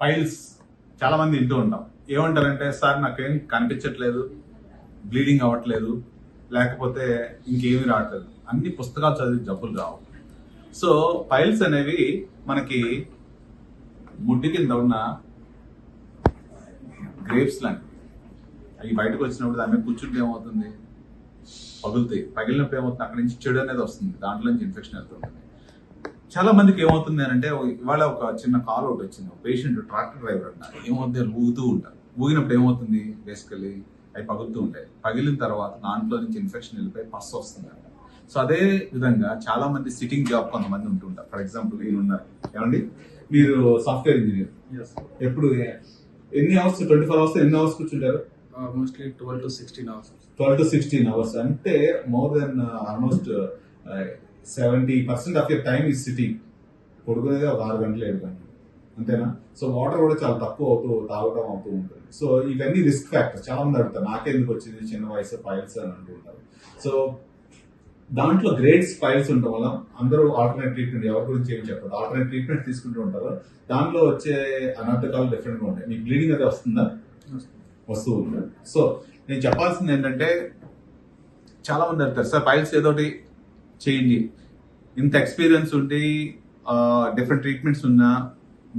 Piles చాలా మంది వింటూ ఉంటాం. ఏమంటారంటే సార్ నాకేం కనిపించట్లేదు బ్లీడింగ్ అవ్వట్లేదు లేకపోతే ఇంకేమీ రావట్లేదు. అన్ని పుస్తకాలు చదివి జబ్బులు రావు. సో పైల్స్ అనేవి మనకి ముడ్డి కింద ఉన్న గ్రేప్స్ లాంటివి. అవి బయటకు వచ్చినప్పుడు దాని మీద కూర్చుంటే ఏమవుతుంది? పగులుతాయి. పగిలినప్పుడు ఏమవుతుంది? అక్కడి నుంచి చెడు అనేది వస్తుంది. దాంట్లో నుంచి ఇన్ఫెక్షన్ వెళ్తుంది. చాలా మందికి ఏమవుతుంది అని అంటే ఇవాళ ఒక చిన్న కాల్ ఒకటి వచ్చింది. పేషెంట్ ట్రాక్టర్ డ్రైవర్ అంటారు. ఏమవుతుంది ఊగుతూ ఉంటారు. ఊగినప్పుడు ఏమవుతుంది? బేసికలీ అవి పగులుతూ ఉంటాయి. పగిలిన తర్వాత దాంట్లో నుంచి ఇన్ఫెక్షన్ వెళ్ళిపోయి పస్సు వస్తుంది అంట సో అదే విధంగా చాలా మంది సిట్టింగ్ జాబ్ కొంతమంది ఉంటుంటారు ఫర్ ఎగ్జాంపుల్ ఉన్నారు. ఏమండి? మీరు సాఫ్ట్వేర్ ఇంజనీర్. ఎప్పుడు? ఎన్ని అవర్స్ ట్వంటీ ఫోర్ అవర్స్ ఎన్ని అవర్స్ కూర్చుంటారు? Mostly 12 to 16 hours. Twelve to sixteen hours అంటే more than almost seventy percent of your time ఈ సిటింగ్ పడుకునేది ఒక ఆరు గంటలు ఏడు గంటలు. అంతేనా? సో వాటర్ కూడా చాలా తక్కువ అవుతూ తాగడం అవుతూ ఉంటుంది. సో ఇవన్నీ రిస్క్ ఫ్యాక్టర్ చాలా మంది అడుగుతారు నాకెందుకు వచ్చింది చిన్న వయసు ఫైల్స్ అని అంటుంటారు సో దాంట్లో గ్రేడ్స్ ఫైల్స్ ఉండటం వల్ల అందరూ ఆల్టర్నేట్ ట్రీట్మెంట్ ఎవరి గురించి ఏం చెప్పదు ఆల్టర్నేట్ ట్రీట్మెంట్ తీసుకుంటూ ఉంటారు. దాంట్లో వచ్చే అనర్థకాలు డిఫరెంట్గా ఉంటాయి. మీకు బ్లీడింగ్ అయితే వస్తుందా? వస్తూ ఉంటుంది. సో నేను చెప్పాల్సింది ఏంటంటే చాలా మంది అడుగుతారు సార్ ఫైల్స్ ఏదోటి చేయండి. ఇంత ఎక్స్పీరియన్స్ ఉండి డిఫరెంట్ ట్రీట్మెంట్స్ ఉన్నా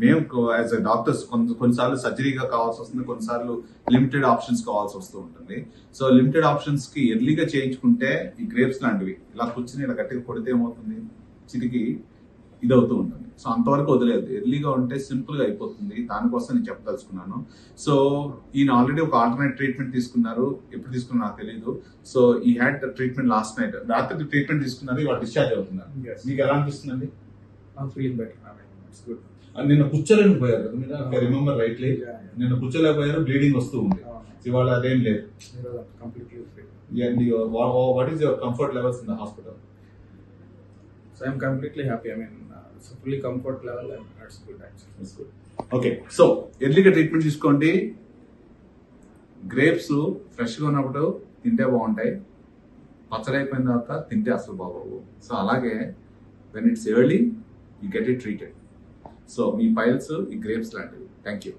మేము యాజ్ అ డాక్టర్స్ కొన్ని కొన్నిసార్లు సర్జరీగా కావాల్సి వస్తుంది కొన్నిసార్లు లిమిటెడ్ ఆప్షన్స్ కావాల్సి వస్తూ ఉంటుంది. సో లిమిటెడ్ ఆప్షన్స్కి ఎర్లీగా చేయించుకుంటే ఈ గ్రేప్స్ లాంటివి ఇలా కూర్చుని ఇలా గట్టిగా కొడితే ఏమవుతుంది? చిరిగి ఇదవుతూ ఉంటుంది. సో అంతవరకు వదిలేదు. ఎర్లీగా ఉంటే సింపుల్గా అయిపోతుంది. దానికోసం నేను చెప్పదలుచుకున్నాను. సో ఈయన ఆల్రెడీ ఒక ఆల్టర్నేట్ ట్రీట్మెంట్ తీసుకున్నారు. ఎప్పుడు తీసుకున్నారు నాకు తెలియదు so he had treatment last night. రాత్రి ట్రీట్మెంట్ తీసుకున్నారు. ఇవాళ డిశ్చార్జ్ అవుతున్నారు. మీకు ఎలా అనిపిస్తుందండి? Good. నిన్న కూర్చోలేకపోయారు మీరు? Remember rightly. నిన్న కూర్చోలేకపోయారు. బ్లీడింగ్ వస్తూ ఉంది. Uh, ఇవాళ అదేం లేదు. What is your comfort levels in the hospital So I'm completely happy. I mean, so fully comfort level okay so ఎర్లీగా ట్రీట్మెంట్ తీసుకోండి. గ్రేప్స్ ఫ్రెష్గా ఉన్నప్పుడు తింటే బాగుంటాయి. పచ్చడి అయిపోయిన తర్వాత తింటే అసలు బాగోవు. సో అలాగే when it's early you get it treated so me files ఈ గ్రేప్స్ లాంటివి. Thank you